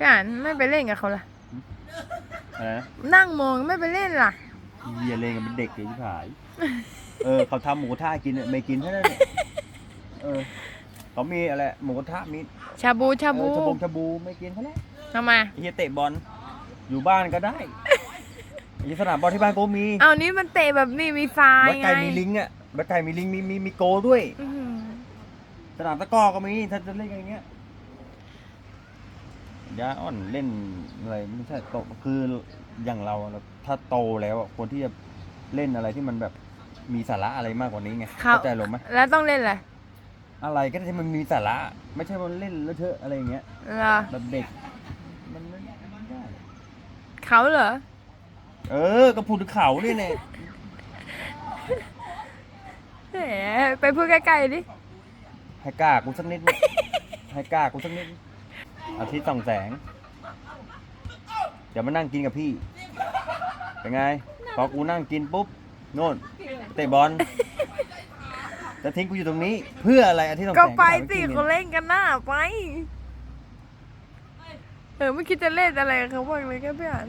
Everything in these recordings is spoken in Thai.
พี่อ่านไม่ไปเล่นกับเขาล่ะ อะไรนะนั่งมองไม่ไปเล่นล่ะเฮียเล่นกันเป็นเด็กเลยที่ผาย เออเขาทำหมูกระทะกินเนี่ยไม่กินเท่านั้นเนี่ยเออเขามีอะไรหมูกระทะมีชาบูชาเอบูอชาบงชาบูไม่กินเท่านั้นทำไมไอ้เฮียเตะบอลอยู่บ้านก็ได้ไอ้สนามบอลที่บ้านกูมีเอานี้มันเตะแบบนี่มีทรายบักไงไก่มีลิงอะบักไก่มีลิงมีมีมีโกด้วย อื้อหือ สนามตะกร้อก็มีถ้าจะเล่นกันอย่างเงี้ย ยาอ่อนเล่นอะไรไม่ใช่โตคืออย่างเราอะถ้าโตแล้วอะควรที่จะเล่นอะไรที่มันแบบมีสาระอะไรมากกว่านี้ไงเขาเข้าใจลงไหมแล้วต้องเล่นอะไรอะไรก็ได้ที่มันมีสาระ ไม่ใช่มันเล่นแล้วเถอะอะไรอย่างเงี้ยเหรอแบบเด็กมันไม่ไม่ได้เขาเหรอเออก็พูดถึงเขาเนี่ยเนี่ยแหมไปพูดใกล้ๆดิให้กล้ากูสักนิดให้กล้ากูสักนิด อาทิตย์ส่องแสง เดี๋ยวมานั่งกินกับพี่ เป็นไง พอกูนั่งกินปุ๊บโน่นเตะบอลจะทิ้งกูอยู่ตรงนี้ เพื่ออะไรอาทิตย์ส่องแสก็งไปถามสิจริงๆเขาเล่นกันหน้าไป เออไม่คิดจะเล่นอะไรกับเขาบ้างเลยแค่พี่อ่าน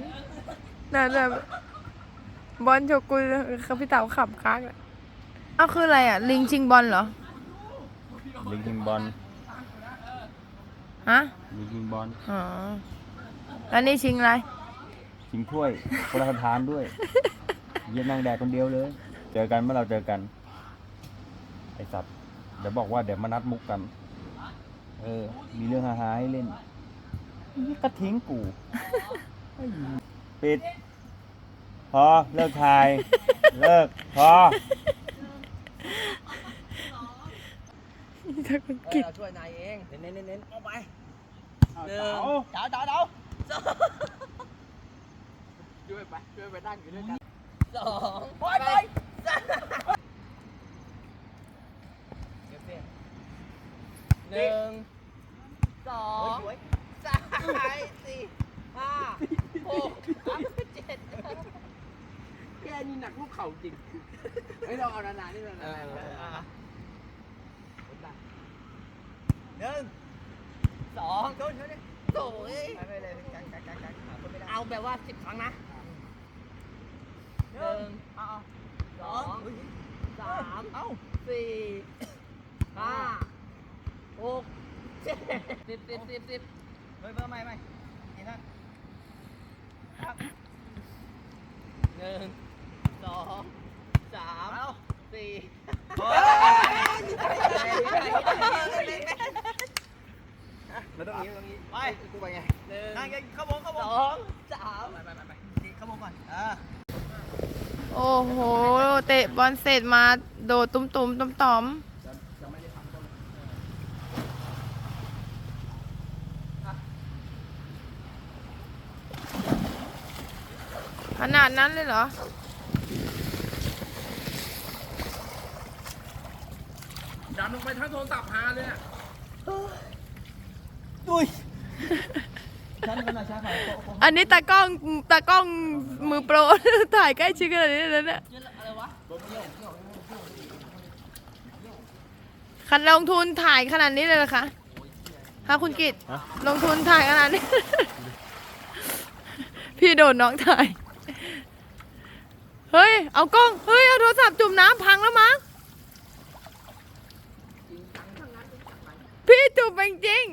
น่าจะบอลโชกุนเขาพี่เต๋าขับค้างอะเอาคืออะไรอะ ลิงชิงบอลเหรอ ลิงยิงบอล ฮะลิงยิงบอลอ๋อแล้วนี่ชิงอะไรชิงถ้วยพระราชทานด้วยเย็นนั่งแดกคนเดียวเลย เจอกันเมื่อเราเจอกัน ไอสัตว์เดี๋ยวบอกว่าเดี๋ยวมานัดมุกกัน เออ มีเรื่องฮาๆให้เล่นนี่ก็ทิ้งกูปิด พอ เลิกถ่าย เลิก พอ ถ้าคนกิดเราช่วยนายเอง เน้นเน้นเน้นเอาไปหเดนึ่งเดาเดาเดาสองช่วยไป ช่วยไปนั่งอยู่ด้วยกันสองไปไปสามหนึ่งสองสามสี่ห้าหกเจ็ดแกนี่หนักลูกเข่าจริงไม่ต้องเอานานๆนี่นานเออๆ หนึ่งส องโดนโถ่เอ้ยเอาแบบว่าสิบครั้งนะหนึ่งสองสามสี่ห้าหกเจ็ดสิบสิบสิบสิบเฮ้ยเพิ่มใหม่ใหม่อีกท่านหนึ่งสองสามสี่ ไม่ต้องนี้ตรงนี้ ไป กูไปไง หนึ่งนั่งเข้าวงเข้าวงสองสามไปไปไปไปเข้าวงก่อนอ่า โอ้โห เตะบอลเสร็จมาโดดตุ้มตุ้มๆต้มตอมขนาดนั้นเลยเหรอดันลงไปทั้งโทรศัพท์หาเลยอะฉันก็น่าช้าค่ะ อันนี้ตากล้องตากล้องมือโปร ถ่ายใกล้ชิดขนาดนี้เลยนะคันลงทุนถ่ายขนาดนี้เลยเหรอคะฮะคุณกิตลงทุนถ่ายขนาดนี้ พี่โดนน้องถ่าย เฮ้ย เอากล้อง เฮ้ย เอาโทรศัพท์จุ่มน้ำพังแล้วมั้งพี่จุ่มไปจริง